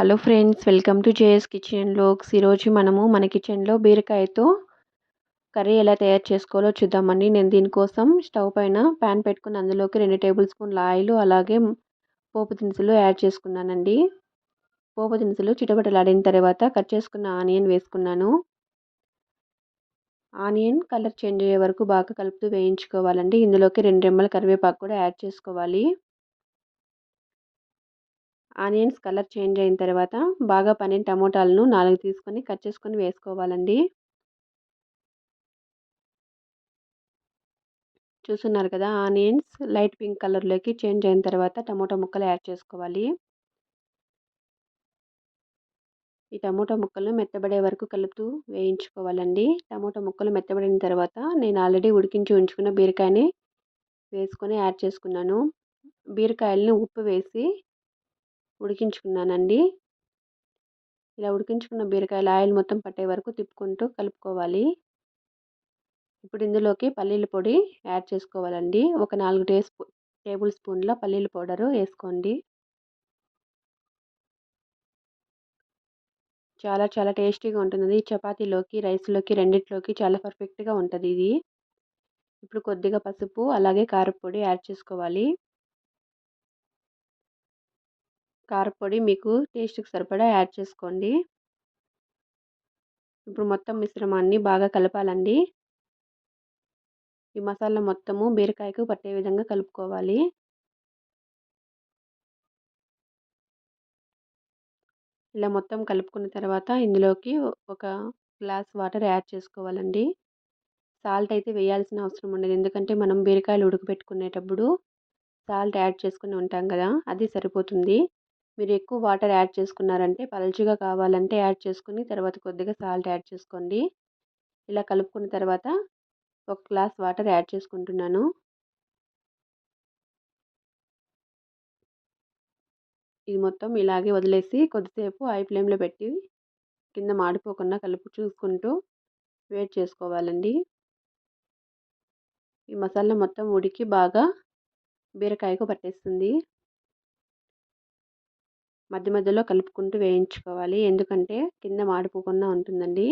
Hello friends welcome to JS kitchen లోక్స్. ఈరోజు మనము మన కిచెన్లో బీరకాయతో కర్రీ ఎలా తయారు చేసుకోవాలో చూద్దామండి. నేను దీనికోసం స్టవ్ పైన ప్యాన్ పెట్టుకుని అందులోకి రెండు టేబుల్ స్పూన్ల ఆయిల్ అలాగే పోపు దినుసులు యాడ్ చేసుకున్నానండి. పోపు దినుసులు చిటపటలాడిన తర్వాత కట్ చేసుకున్న ఆనియన్ వేసుకున్నాను. ఆనియన్ కలర్ చేంజ్ అయ్యే వరకు బాగా కలుపుతూ వేయించుకోవాలండి. ఇందులోకి రెండు రెమ్మల కరివేపాకు కూడా యాడ్ చేసుకోవాలి. ఆనియన్స్ కలర్ చేంజ్ అయిన తర్వాత బాగా పనిన టమోటాలను నాలుగు తీసుకొని కట్ చేసుకొని వేసుకోవాలండి. చూస్తున్నారు కదా ఆనియన్స్ లైట్ పింక్ కలర్లోకి చేంజ్ అయిన తర్వాత టమోటా ముక్కలు యాడ్ చేసుకోవాలి. ఈ టమోటా ముక్కలు మెత్తబడే వరకు కలుపుతూ వేయించుకోవాలండి. టమోటా ముక్కలు మెత్తబడిన తర్వాత నేను ఆల్రెడీ ఉడికించి ఉంచుకున్న బీరకాయని వేసుకొని యాడ్ చేసుకున్నాను. బీరకాయలని ఉప్పు వేసి ఉడికించుకున్నానండి. ఇలా ఉడికించుకున్న బీరకాయలు ఆయిల్ మొత్తం పట్టే వరకు తిప్పుకుంటూ కలుపుకోవాలి. ఇప్పుడు ఇందులోకి పల్లీల పొడి యాడ్ చేసుకోవాలండి. ఒక నాలుగు టే టేబుల్ స్పూన్ల పల్లీల పౌడరు వేసుకోండి. చాలా చాలా టేస్టీగా ఉంటుంది చపాతీలోకి రైస్లోకి రెండిట్లోకి చాలా పర్ఫెక్ట్గా ఉంటుంది ఇది. ఇప్పుడు కొద్దిగా పసుపు అలాగే కారపొడి యాడ్ చేసుకోవాలి. కారపొడి మీకు టేస్ట్కి సరిపడా యాడ్ చేసుకోండి. ఇప్పుడు మొత్తం మిశ్రమాన్ని బాగా కలపాలండి. ఈ మసాలా మొత్తము బీరకాయకు పట్టే విధంగా కలుపుకోవాలి. ఇలా మొత్తం కలుపుకున్న తర్వాత ఇందులోకి ఒక గ్లాస్ వాటర్ యాడ్ చేసుకోవాలండి. సాల్ట్ అయితే వేయాల్సిన అవసరం ఉండదు. ఎందుకంటే మనం బీరకాయలు ఉడకబెట్టుకునేటప్పుడు సాల్ట్ యాడ్ చేసుకుని ఉంటాం కదా అది సరిపోతుంది. మీరు ఎక్కువ వాటర్ యాడ్ చేసుకున్నారంటే పలుచగా కావాలంటే యాడ్ చేసుకుని తర్వాత కొద్దిగా సాల్ట్ యాడ్ చేసుకోండి. ఇలా కలుపుకున్న తర్వాత ఒక గ్లాస్ వాటర్ యాడ్ చేసుకుంటున్నాను. ఇది మొత్తం ఇలాగే వదిలేసి కొద్దిసేపు హై ఫ్లేమ్లో పెట్టి కింద మాడిపోకుండా కలుపు చూసుకుంటూ వేట్ చేసుకోవాలండి. ఈ మసాలా మొత్తం ఉడికి బాగా బీరకాయకు పట్టేస్తుంది. మధ్య మధ్యలో కలుపుకుంటూ వేయించుకోవాలి. ఎందుకంటే కింద మాడిపోకుండా ఉంటుందండి.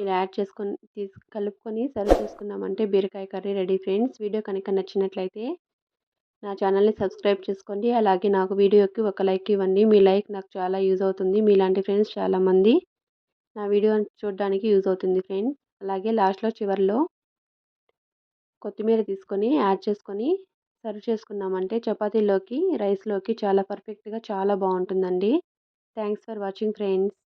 ఇలా యాడ్ చేసుకొని తీసు కలుపుకొని సర్వ్ చేసుకున్నామంటే బీరకాయ కర్రీ రెడీ ఫ్రెండ్స్. వీడియో కనుక నచ్చినట్లయితే నా ఛానల్ని సబ్స్క్రైబ్ చేసుకోండి. అలాగే నాకు వీడియోకి ఒక లైక్ ఇవ్వండి. మీ లైక్ నాకు చాలా యూజ్ అవుతుంది. మీలాంటి ఫ్రెండ్స్ చాలామంది నా వీడియో చూడడానికి యూజ్ అవుతుంది ఫ్రెండ్స్. అలాగే లాస్ట్లో చివరిలో కొత్తిమీర తీసుకొని యాడ్ చేసుకొని సర్వ్ చేసుకున్నామంటే చపాతీలోకి రైస్లోకి చాలా పర్ఫెక్ట్గా చాలా బాగుంటుందండి. Thanks for watching friends.